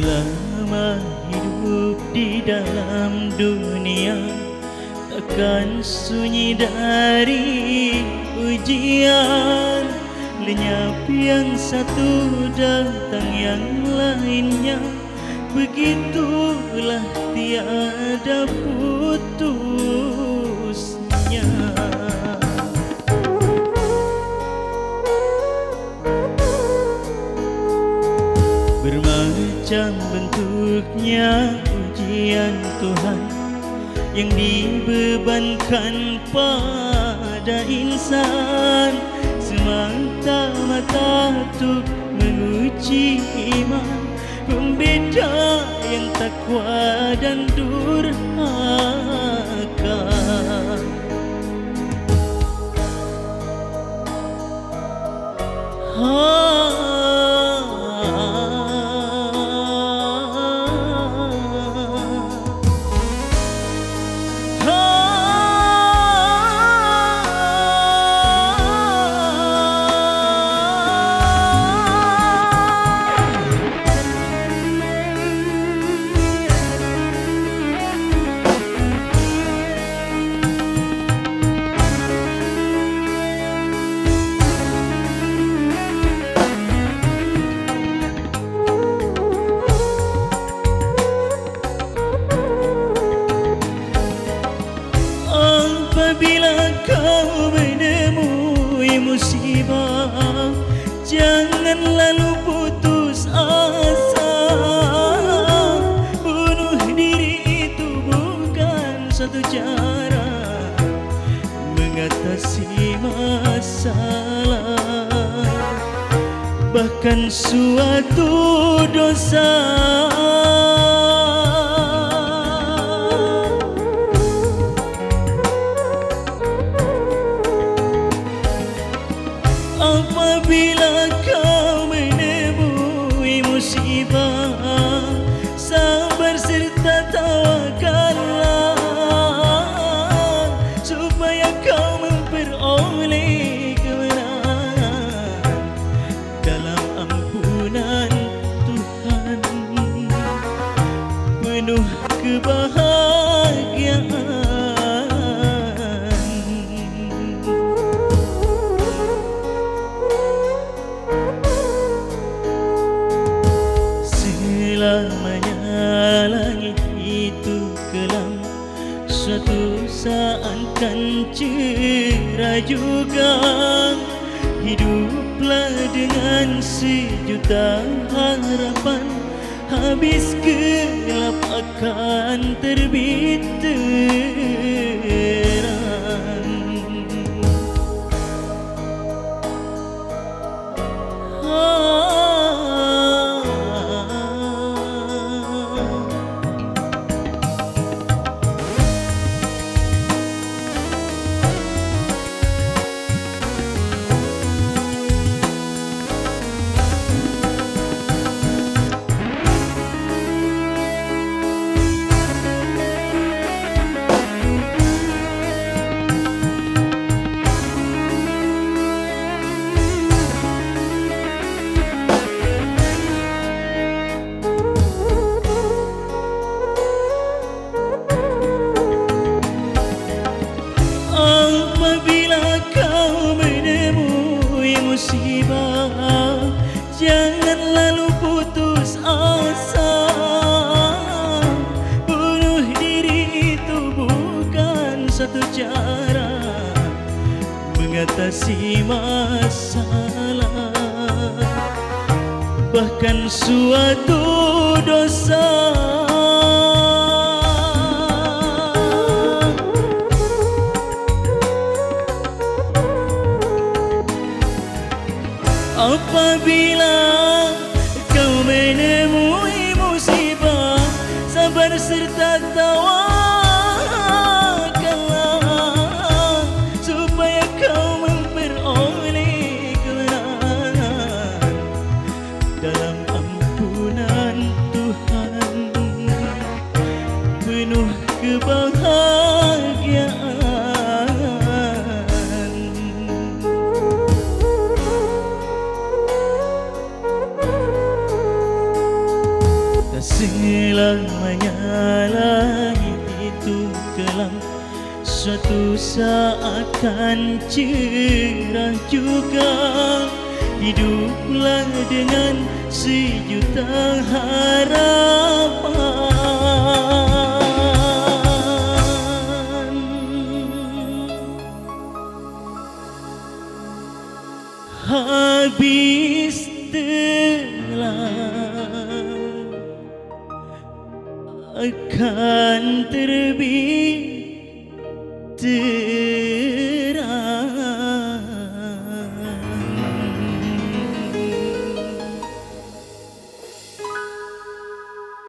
selama hidup di dalam dunia takkan sunyi dari ujian. Lenyap yang satu datang yang lainnya begitulah tiada putus. Bentuknya ujian Tuhan Yang dibebankan pada insan. Semata-mata untuk menguji iman Pembeda yang takwa dan durhaka Apabila kau menemui musibah Jangan lalu putus asa. Bunuh diri itu bukan satu cara Mengatasi masalah. Bahkan suatu dosa Apabila kau menemui musibah Sabar serta tawakallah Supaya kau memperoleh kemenangan. Dalam ampunan Tuhan Penuh kebahagiaan Langit itu kelam. Suatu saat kan cerah juga. Hiduplah dengan sejuta harapan. Habis gelap akan terbit terang lalu putus asa. Bunuh diri itu bukan satu cara Mengatasi masalah. Bahkan suatu dosa Apabila kau menemui musibah Sabar serta tawakallah Supaya kau memperoleh kemenangan. Dalam ampunan Tuhan Penuh kebahagiaan Selang menyala itu kelam. Suatu saat kan cerah juga. Hiduplah dengan sejuta harapan. Habis telah akan terbit